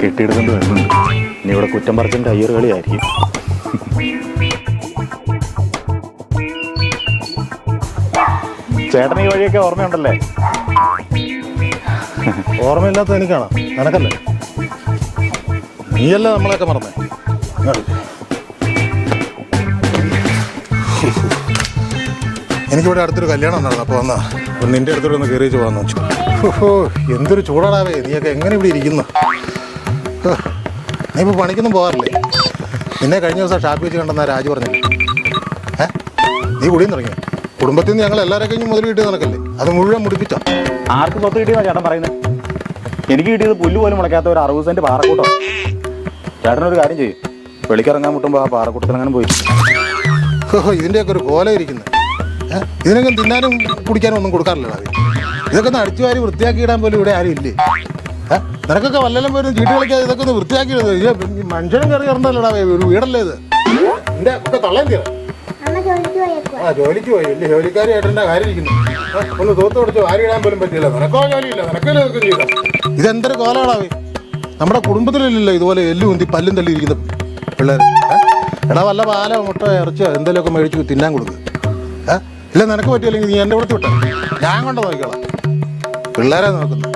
കെട്ടിയെടുക്കൊണ്ട് വരുന്നുണ്ട്. ഇനി ഇവിടെ കുറ്റം പറച്ചിന്റെ അയ്യർ കളിയായിരിക്കും. ചേട്ടൻ ഈ വഴിയൊക്കെ ഓർമ്മയുണ്ടല്ലേ? ഓർമ്മയില്ലാത്ത എനിക്കാണോ? നിനക്കല്ലേ? നീയല്ലേ നമ്മളെയൊക്കെ മറന്നേ? എനിക്കിവിടെ അടുത്തൊരു കല്യാണം നടന്നു അപ്പോൾ വന്നാ അപ്പോൾ നിന്റെ അടുത്തോടെ ഒന്ന് കയറിച്ച് പോകാന്ന് വെച്ചു. ഓഹോ എന്തൊരു ചൂടാടാവേ നീയൊക്കെ എങ്ങനെ ഇവിടെ ഇരിക്കുന്നു? നീ ഇപ്പോൾ പണിക്കൊന്നും പോകാറില്ലേ? നിന്നെ കഴിഞ്ഞ ദിവസം ഷാപ്പ് വെച്ച് കണ്ടെന്നാ രാജു പറഞ്ഞില്ലേ ഏ നീ കുടിയും തുടങ്ങി കുടുംബത്തിൽ നിന്ന് ഞങ്ങൾ എല്ലാവരെ കഴിഞ്ഞ് മുതൽ കിട്ടിയത് നടക്കല്ലേ അത് മുഴുവൻ മുടിപ്പിച്ചോ? ആർക്ക് സ്വത്ത് കിട്ടിയെന്നാ ചേട്ടൻ പറയുന്നത് എനിക്ക് കിട്ടിയത് പുല്ല് പോലും മുളയ്ക്കാത്ത ഒരു അറുപത് സെന്റ് പാറക്കൂട്ടോ. ചേട്ടനൊരു കാര്യം ചെയ്യും. വെളിക്കിറങ്ങാൻ മുട്ടുമ്പോൾ ആ പാറക്കൂട്ടത്തിൽ അങ്ങനെ പോയി. ഓഹോ ഇതിന്റെയൊക്കെ ഒരു കോല ഇരിക്കുന്നത് ഇതിനൊക്കെ തിന്നാനും കുടിക്കാനും ഒന്നും കൊടുക്കാറില്ല ഇതൊക്കെ ഒന്ന് അടിച്ചു വാരി വൃത്തിയാക്കി ഇടാൻ പോലും ഇവിടെ ആരും ഇല്ലേ? നിനക്കൊക്കെ വല്ലതും പോലും ചീട്ട് കളിക്കാതെ ഇതൊക്കെ ഒന്ന് വൃത്തിയാക്കി ഇടുന്നത് മനുഷ്യനും കയറി ഇറന്നല്ലടാ ഒരു വീടല്ലേ ഇത്? എന്റെ ഒക്കെ തള്ളേം തീരാ. ആ ജോലിക്ക് പോയി. വലിയ ജോലിക്കാരി ഏട്ടന്റെ കാര്യം ഇരിക്കുന്നു? ഒന്ന് തൂത്ത് കൊടുത്ത് വാരി ഇടാൻ പോലും പറ്റില്ല നിനക്കോ ജോലിയില്ല? നിനക്കല്ലേ ഇതൊക്കെ ചെയ്ത ഇതെന്തൊരു കോലാടാവേ നമ്മുടെ കുടുംബത്തിലില്ലല്ലോ ഇതുപോലെ എല്ലും ഉന്തി പല്ലും തള്ളി ഇരിക്കുന്ന പിള്ളേർ എടാ വല്ല പാലോ മുട്ടോ ഇറച്ചോ എന്തെങ്കിലുമൊക്കെ മേടിച്ച് തിന്നാൻ കൊടുക്കുക ഏ? ഇല്ല നിനക്ക് പറ്റിയില്ലെങ്കിൽ നീ എന്റെ കൊടുത്ത് വിട്ടോ. ഞാൻ കൊണ്ട് നോക്കിക്കോളാം. പിള്ളേരെ നോക്കുന്നു.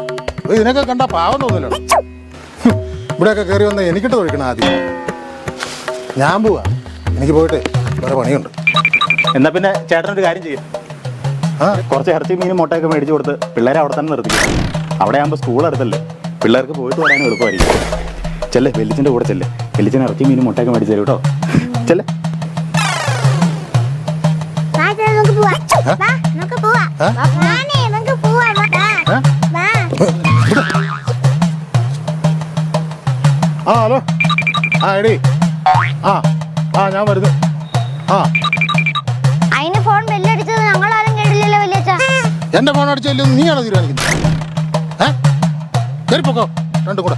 ഇതിനൊക്കെ കണ്ട പാവം തോന്നില്ല ഇവിടെയൊക്കെ കയറി വന്നാൽ എനിക്കിട്ട് തൊഴിക്കണം ആദ്യം. ഞാൻ പോവാ. എനിക്ക് പോയിട്ട് വേറെ പണിയുണ്ട്. എന്നാ പിന്നെ ചേട്ടനൊരു കാര്യം ചെയ്യും. ആ? കുറച്ച് ഇറച്ചി മീനും മുട്ടയൊക്കെ മേടിച്ചു കൊടുത്ത് പിള്ളേരെ അവിടെ തന്നെ നിർത്തി അവിടെ ആകുമ്പോൾ സ്കൂൾ അടുത്തല്ലേ. പിള്ളേർക്ക് പോയിട്ട് വരാനും എളുപ്പമായിരിക്കും. ചെല്ലേ വെല്ലിച്ചിന്റെ കൂടെ ചെല്ലേ. വെല്ലിച്ചിന് ഇറച്ചി മീനും മുട്ടയൊക്കെ മേടിച്ചു തരും കേട്ടോ ചെല്ലേ. ആ? ഹലോ. ആ എടി. ആ ആ ഞാൻ വരുന്നു. ആ. അതിന് ഫോൺ ബെല്ലടിച്ചത് ഞങ്ങളാരും കേട്ടില്ലല്ലോ വലിയച്ഛ. എന്റെ ഫോൺ അടിച്ചല്ലോ നീയാണോ തീരുമാനിക്കുന്നത്? ഏ? കയറി പൊക്കോ. രണ്ടും കൂടെ.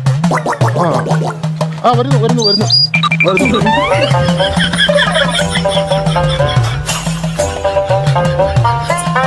ആ ആ വരുന്നു വരുന്നു വരുന്നു. വരുന്നു.